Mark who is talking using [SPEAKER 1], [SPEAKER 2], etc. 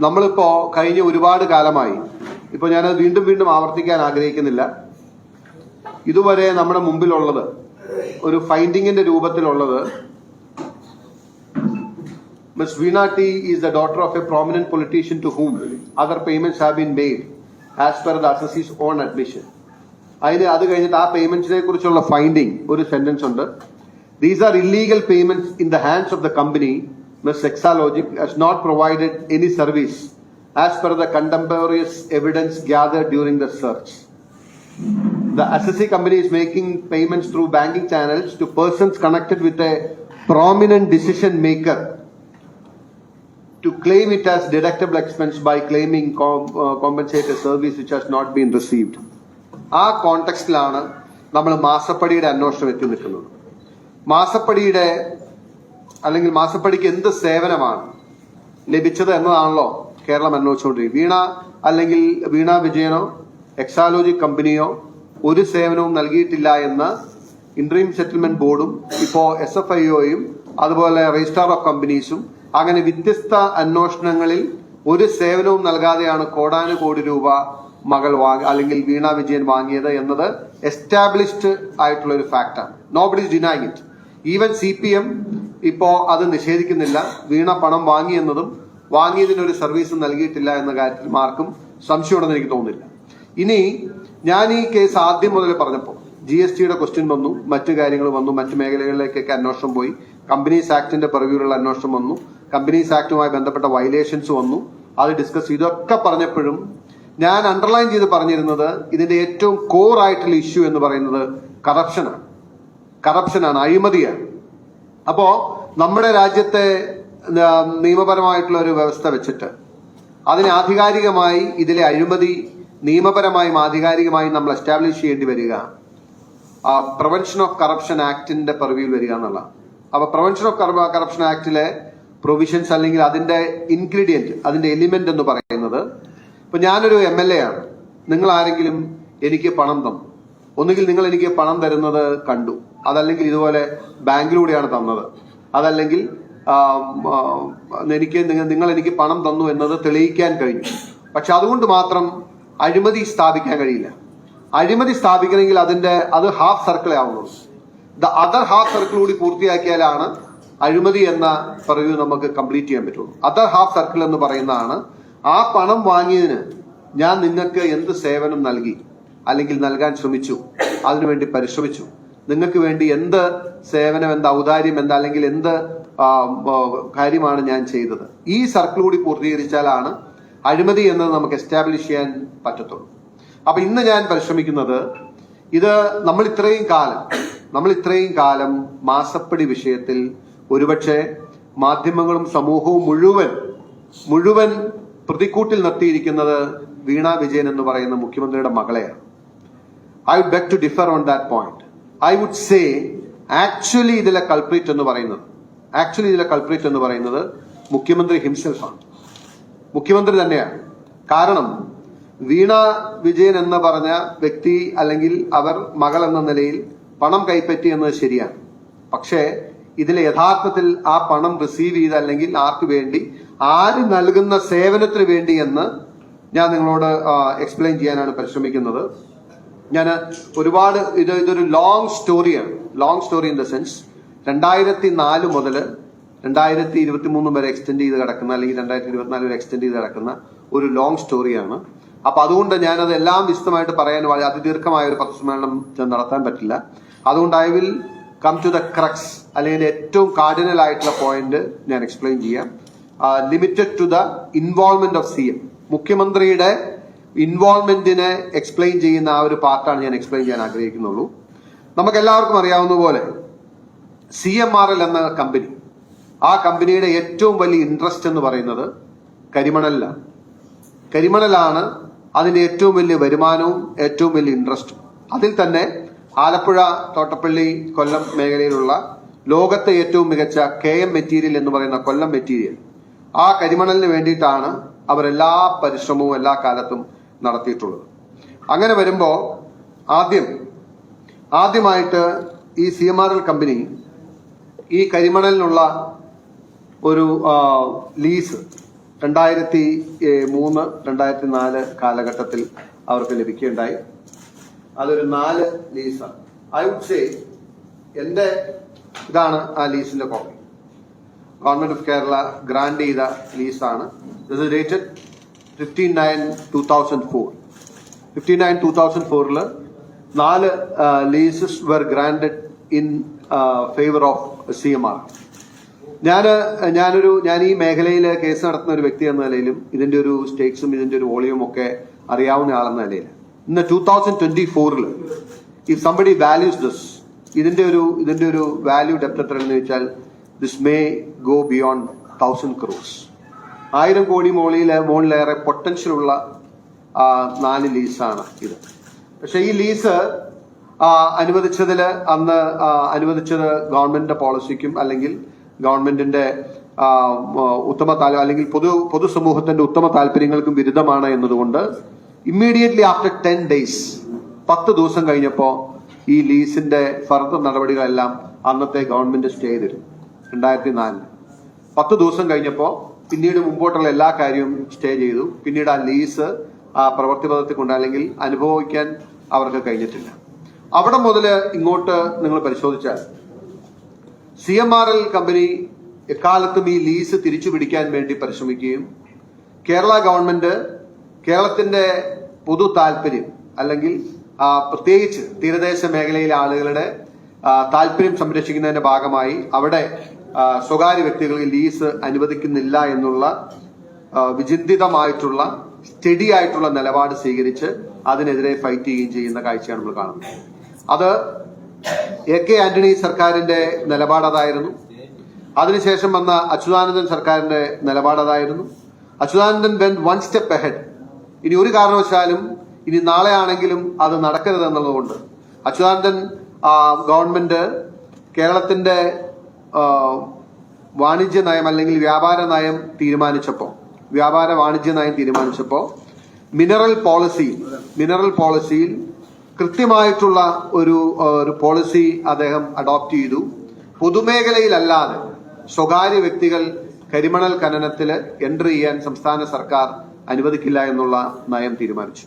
[SPEAKER 1] നമ്മളിപ്പോ കഴിഞ്ഞ ഒരുപാട് കാലമായി ഇപ്പൊ ഞാനത് വീണ്ടും വീണ്ടും ആവർത്തിക്കാൻ ആഗ്രഹിക്കുന്നില്ല ഇതുവരെ നമ്മുടെ മുമ്പിലുള്ളത് ഒരു ഫൈൻഡിങ്ങിന്റെ രൂപത്തിലുള്ളത് Ms. Veena T is the daughter of a prominent politician to whom other payments have been made as per the assessee's own admission. അതിന് അത് കഴിഞ്ഞിട്ട് ആ പേയ്മെന്റ്സിനെ കുറിച്ചുള്ള ഫൈൻഡിങ് ഒരു സെന്റൻസ് ഉണ്ട് these are illegal payments in the hands of the company miss Exalogic has not provided any service as per the contemporaneous evidence gathered during the search. The SSC company is making payments through banking channels to persons connected with a prominent decision maker to claim it as deductible expense by claiming com, uh, compensated service which has not been received. ആ കോണ്ടെക്സ്റ്റിലാണ് നമ്മൾ മാസപ്പടിയുടെ അന്വേഷണം എത്തി നിൽക്കുന്നത് മാസപ്പടിയുടെ അല്ലെങ്കിൽ മാസപ്പടിക്ക് എന്ത് സേവനമാണ് ലഭിച്ചത് എന്നതാണല്ലോ കേരളം അന്വേഷിച്ചുകൊണ്ടിരിക്കുന്നത്. വീണ അല്ലെങ്കിൽ വീണ വിജയനോ എക്സാലോജി കമ്പനിയോ ഒരു സേവനവും നൽകിയിട്ടില്ല എന്ന് ഇൻട്രീം സെറ്റിൽമെന്റ് ബോർഡും ഇപ്പോ എസ് എഫ് ഐ ഒയും അതുപോലെ രജിസ്ട്രാർ ഓഫ് കമ്പനീസും അങ്ങനെ വ്യത്യസ്ത അന്വേഷണങ്ങളിൽ ഒരു സേവനവും നൽകാതെയാണ് കോടാനുകോടി രൂപ മകൾ വാങ്ങി അല്ലെങ്കിൽ വീണ വിജയൻ വാങ്ങിയത് എന്നത് എസ്റ്റാബ്ലിഷ്ഡ് ആയിട്ടുള്ള ഒരു ഫാക്ടാണ് nobody denying it even C P M ഇപ്പോ അത് നിഷേധിക്കുന്നില്ല. വീണ പണം വാങ്ങി എന്നതും വാങ്ങിയതിന് ഒരു സർവീസ് നൽകിയിട്ടില്ല എന്ന കാര്യത്തിൽ ആർക്കും സംശയമുണ്ടെന്ന് എനിക്ക് തോന്നുന്നില്ല. ഇനി ഞാൻ ഈ കേസ് ആദ്യം മുതൽ പറഞ്ഞപ്പോൾ ജി എസ് ടിയുടെ ക്വസ്റ്റ്യൻ വന്നു മറ്റു കാര്യങ്ങൾ വന്നു മറ്റു മേഖലകളിലേക്കൊക്കെ അന്വേഷണം പോയി. കമ്പനീസ് ആക്ടിന്റെ പെർവ്യൂലുള്ള അന്വേഷണം വന്നു. കമ്പനീസ് ആക്ടുമായി ബന്ധപ്പെട്ട വയലേഷൻസ് വന്നു. അത് ഡിസ്കസ് ഇതൊക്കെ പറഞ്ഞപ്പോഴും ഞാൻ അണ്ടർലൈൻ ചെയ്ത് പറഞ്ഞിരുന്നത് ഇതിന്റെ ഏറ്റവും കോർ ആയിട്ടുള്ള ഇഷ്യൂ എന്ന് പറയുന്നത് കറപ്ഷനാണ് കറപ്ഷനാണ് അഴിമതിയാണ്. അപ്പോ നമ്മുടെ രാജ്യത്തെ നിയമപരമായിട്ടുള്ള ഒരു വ്യവസ്ഥ വെച്ചിട്ട് അതിനെ ആധികാരികമായി ഇതിലെ അഴിമതി നിയമപരമായും ആധികാരികമായും നമ്മൾ എസ്റ്റാബ്ലിഷ് ചെയ്യേണ്ടി വരിക. പ്രവെൻഷൻ ഓഫ് കറപ്ഷൻ ആക്ടിന്റെ പെർവ്യൂവിൽ വരിക എന്നുള്ള അപ്പൊ പ്രവെൻഷൻ ഓഫ് കറപ്ഷൻ ആക്ടിലെ പ്രൊവിഷൻസ് അല്ലെങ്കിൽ അതിന്റെ ഇൻഗ്രീഡിയന്റ് അതിന്റെ എലിമെന്റ് എന്ന് പറയുന്നത് ഇപ്പൊ ഞാനൊരു എം എൽ എ ആണ്. നിങ്ങൾ ആരെങ്കിലും എനിക്ക് പണം തന്നു. ഒന്നുകിൽ നിങ്ങൾ എനിക്ക് പണം തരുന്നത് കണ്ടു. അതല്ലെങ്കിൽ ഇതുപോലെ ബാങ്കിലൂടെയാണ് തന്നത്. അതല്ലെങ്കിൽ എനിക്ക് നിങ്ങൾ എനിക്ക് പണം തന്നു എന്നത് തെളിയിക്കാൻ കഴിഞ്ഞു. പക്ഷെ അതുകൊണ്ട് മാത്രം അഴിമതി സ്ഥാപിക്കാൻ കഴിയില്ല. അഴിമതി സ്ഥാപിക്കണമെങ്കിൽ അതിന്റെ അത് ഹാഫ് സർക്കിളേ ആവുന്നുള്ളൂ ദ അതർ ഹാഫ് സർക്കിൾ കൂടി പൂർത്തിയാക്കിയാലാണ് അഴിമതി എന്ന പറയൂ നമുക്ക് കംപ്ലീറ്റ് ചെയ്യാൻ പറ്റുള്ളൂ. അതർ ഹാഫ് സർക്കിൾ എന്ന് പറയുന്നതാണ് ആ പണം വാങ്ങിയതിന് ഞാൻ നിങ്ങൾക്ക് എന്ത് സേവനം നൽകി? അല്ലെങ്കിൽ നൽകാൻ ശ്രമിച്ചു. അതിനുവേണ്ടി പരിശ്രമിച്ചു. നിങ്ങൾക്ക് വേണ്ടി എന്ത് സേവനം എന്ത് ഔദാര്യം എന്ത് അല്ലെങ്കിൽ എന്ത് കാര്യമാണ് ഞാൻ ചെയ്തത്. ഈ സർക്കിൾ കൂടി പൂർത്തീകരിച്ചാലാണ് അഴിമതി എന്നത് നമുക്ക് എസ്റ്റാബ്ലിഷ് ചെയ്യാൻ പറ്റത്തുള്ളൂ. അപ്പൊ ഇന്ന് ഞാൻ പരിശ്രമിക്കുന്നത് ഇത് നമ്മൾ ഇത്രയും കാലം നമ്മൾ ഇത്രയും കാലം മാസപ്പടി വിഷയത്തിൽ ഒരുപക്ഷെ മാധ്യമങ്ങളും സമൂഹവും മുഴുവൻ മുഴുവൻ പ്രതിക്കൂട്ടിൽ നിർത്തിയിരിക്കുന്നത് വീണ വിജയൻ എന്ന് പറയുന്ന മുഖ്യമന്ത്രിയുടെ മകളെയാണ്. I would beg to differ on that point I would say actually ഇതിലെ കൾപ്രീറ്റ് എന്ന് പറയുന്നത് ആക്ച്വലി ഇതിലെ കൾപ്രീറ്റ് എന്ന് പറയുന്നത് മുഖ്യമന്ത്രി ഹിംസെൽഫാണ് മുഖ്യമന്ത്രി തന്നെയാണ്. കാരണം വീണ വിജയൻ എന്ന് പറഞ്ഞ വ്യക്തി അല്ലെങ്കിൽ അവർ മകൾ എന്ന നിലയിൽ പണം കൈപ്പറ്റി എന്നത് ശരിയാണ്. പക്ഷേ ഇതിൽ യഥാർത്ഥത്തിൽ ആ പണം റിസീവ് ചെയ്ത് അല്ലെങ്കിൽ ആർക്ക് വേണ്ടി ആര് നൽകുന്ന സേവനത്തിന് വേണ്ടി എന്ന് ഞാൻ നിങ്ങളോട് എക്സ്പ്ലെയിൻ ചെയ്യാനാണ് പരിശ്രമിക്കുന്നത്. ഞാൻ ഒരുപാട് ഇത് ഇതൊരു ലോങ് സ്റ്റോറിയാണ് long story in the sense രണ്ടായിരത്തി നാല് മുതൽ രണ്ടായിരത്തി ഇരുപത്തി മൂന്ന് വരെ എക്സ്റ്റെൻഡ് ചെയ്ത് കിടക്കുന്ന അല്ലെങ്കിൽ രണ്ടായിരത്തി ഇരുപത്തിനാല് വരെ എക്സ്റ്റെൻഡ് ചെയ്ത് കിടക്കുന്ന ഒരു ലോങ് സ്റ്റോറിയാണ് അപ്പൊ അതുകൊണ്ട് ഞാനത് എല്ലാം വിശദമായിട്ട് പറയാൻ വളരെ അതിദീർഘമായ ഒരു പത്രസമ്മേളനം നടത്താൻ പറ്റില്ല. അതുകൊണ്ട് I will come to the crux അല്ലെങ്കിൽ ഏറ്റവും കാർഡിനൽ ആയിട്ടുള്ള പോയിന്റ് ഞാൻ എക്സ്പ്ലെയിൻ ചെയ്യാം. Limited to the involvement of C M മുഖ്യമന്ത്രിയുടെ ഇൻവോൾവ്മെന്റിനെ എക്സ്പ്ലെയിൻ ചെയ്യുന്ന ആ ഒരു പാർട്ടാണ് ഞാൻ എക്സ്പ്ലെയിൻ ചെയ്യാൻ ആഗ്രഹിക്കുന്നുള്ളൂ. നമുക്ക് എല്ലാവർക്കും അറിയാവുന്ന പോലെ സി എം ആർ എൽ എന്ന കമ്പനി ആ കമ്പനിയുടെ ഏറ്റവും വലിയ ഇൻട്രസ്റ്റ് എന്ന് പറയുന്നത് കരിമണലിലാണ്. കരിമണലാണ് അതിന്റെ ഏറ്റവും വലിയ വരുമാനവും ഏറ്റവും വലിയ ഇൻട്രസ്റ്റും അതിൽ തന്നെ ആലപ്പുഴ തോട്ടപ്പള്ളി കൊല്ലം മേഖലയിലുള്ള ലോകത്തെ ഏറ്റവും മികച്ച കെ എം മെറ്റീരിയൽ എന്ന് പറയുന്ന കൊല്ലം മെറ്റീരിയൽ ആ കരിമണലിന് വേണ്ടിയിട്ടാണ് അവർ എല്ലാ പരിശ്രമവും എല്ലാ കാലത്തും നടത്തിയിട്ടുള്ളത്. അങ്ങനെ വരുമ്പോൾ ആദ്യം ആദ്യമായിട്ട് ഈ C M R L company ഈ കരിമണലിനുള്ള ഒരു ലീസ് രണ്ടായിരത്തി മൂന്ന് രണ്ടായിരത്തി നാല് കാലഘട്ടത്തിൽ അവർക്ക് ലഭിക്കുകയുണ്ടായി. അതൊരു നാല് ലീസാണ്. ഐ വുഡ് സേ എന്റെ ഇതാണ് ആ ലീസിന്റെ copy. Government of Kerala grant ചെയ്ത ലീസാണ്. ഇത് ഡേറ്റഡ് ഫിഫ്റ്റി നയൻ ടു നാല് leases were granted in favour of C M R ഞാൻ ഞാനൊരു ഞാൻ ഈ മേഖലയിൽ കേസ് നടത്തുന്ന ഒരു വ്യക്തി എന്ന നിലയിലും ഇതിന്റെ ഒരു സ്റ്റേക്സും ഇതിന്റെ ഒരു വോളിയും ഒക്കെ അറിയാവുന്ന ആളെന്ന നിലയിൽ ഇന്ന് ടൂ തൗസൻഡ് ട്വന്റി ഫോറിൽ ഇഫ് സംബഡി വാല്യൂസ് ദിസ് ഇതിന്റെ ഒരു ഇതിന്റെ ഒരു വാല്യൂ ഡെപ്റ്റ് എത്ര എന്ന് വെച്ചാൽ this may go beyond thousand crores ആയിരം കോടി മോളിയിലെ മോളിലേറെ പൊട്ടൻഷ്യൽ ഉള്ള നാല് ലീസാണ് ഇത്. പക്ഷെ ഈ ലീസ് അനുവദിച്ചതിൽ അന്ന് അനുവദിച്ചത് ഗവൺമെന്റിന്റെ പോളിസിക്കും അല്ലെങ്കിൽ ഗവൺമെന്റിന്റെ ഉത്തമ അല്ലെങ്കിൽ പൊതു പൊതുസമൂഹത്തിന്റെ ഉത്തമ താല്പര്യങ്ങൾക്കും വിരുദ്ധമാണ് എന്നതുകൊണ്ട് ഇമ്മീഡിയറ്റ്ലി ആഫ്റ്റർ ടെൻ ഡേയ്സ് പത്ത് ദിവസം കഴിഞ്ഞപ്പോൾ ഈ ലീസിന്റെ ഫർദർ നടപടികളെല്ലാം അന്നത്തെ ഗവൺമെന്റ് സ്റ്റേ ചെയ്തിരുന്നു രണ്ടായിരത്തി നാലിൽ പത്ത് ദിവസം കഴിഞ്ഞപ്പോ പിന്നീട് മുമ്പോട്ടുള്ള എല്ലാ കാര്യവും സ്റ്റേ ചെയ്തു. പിന്നീട് ആ ലീസ് ആ പ്രവൃത്തി പദത്തിൽ കൊണ്ട് അല്ലെങ്കിൽ അനുഭവിക്കാൻ അവർക്ക് കഴിഞ്ഞിട്ടില്ല. അവിടെ മുതൽ ഇങ്ങോട്ട് നിങ്ങൾ പരിശോധിച്ചാൽ C M R L company എക്കാലത്തും ഈ ലീസ് തിരിച്ചു പിടിക്കാൻ വേണ്ടി പരിശ്രമിക്കുകയും കേരള ഗവൺമെന്റ് കേരളത്തിന്റെ പൊതു താല്പര്യം അല്ലെങ്കിൽ പ്രത്യേകിച്ച് തീരദേശ മേഖലയിലെ ആളുകളുടെ താല്പര്യം സംരക്ഷിക്കുന്നതിന്റെ ഭാഗമായി അവിടെ സ്വകാര്യ വ്യക്തികൾക്ക് ലീസ് അനുവദിക്കുന്നില്ല എന്നുള്ള വിചിന്തിതമായിട്ടുള്ള സ്റ്റഡി ആയിട്ടുള്ള നിലപാട് സ്വീകരിച്ച് അതിനെതിരെ ഫൈറ്റ് ചെയ്യുകയും ചെയ്യുന്ന കാഴ്ചയാണ് നമ്മൾ കാണുന്നത്. അത് എ കെ ആന്റണി സർക്കാരിന്റെ നിലപാട് അതായിരുന്നു. അതിനുശേഷം വന്ന അച്യുതാനന്ദൻ സർക്കാരിന്റെ നിലപാട് അതായിരുന്നു. Achuthanandan went one step ahead ഇനി ഒരു കാരണവശാലും ഇനി നാളെ ആണെങ്കിലും അത് നടക്കരുത് എന്നുള്ളതുകൊണ്ട് അച്യുതാനന്ദൻ ഗവൺമെന്റ് കേരളത്തിന്റെ വാണിജ്യ നയം അല്ലെങ്കിൽ വ്യാപാര നയം തീരുമാനിച്ചപ്പോൾ വ്യാപാര വാണിജ്യ നയം തീരുമാനിച്ചപ്പോൾ മിനറൽ പോളിസി മിനറൽ പോളിസിയിൽ കൃത്യമായിട്ടുള്ള ഒരു ഒരു പോളിസി അദ്ദേഹം അഡോപ്റ്റ് ചെയ്തു. പൊതുമേഖലയിലല്ലാതെ സ്വകാര്യ വ്യക്തികൾ കരിമണൽ ഖനനത്തിൽ എൻട്രി ചെയ്യാൻ സംസ്ഥാന സർക്കാർ അനുവദിക്കില്ല എന്നുള്ള നയം തീരുമാനിച്ചു.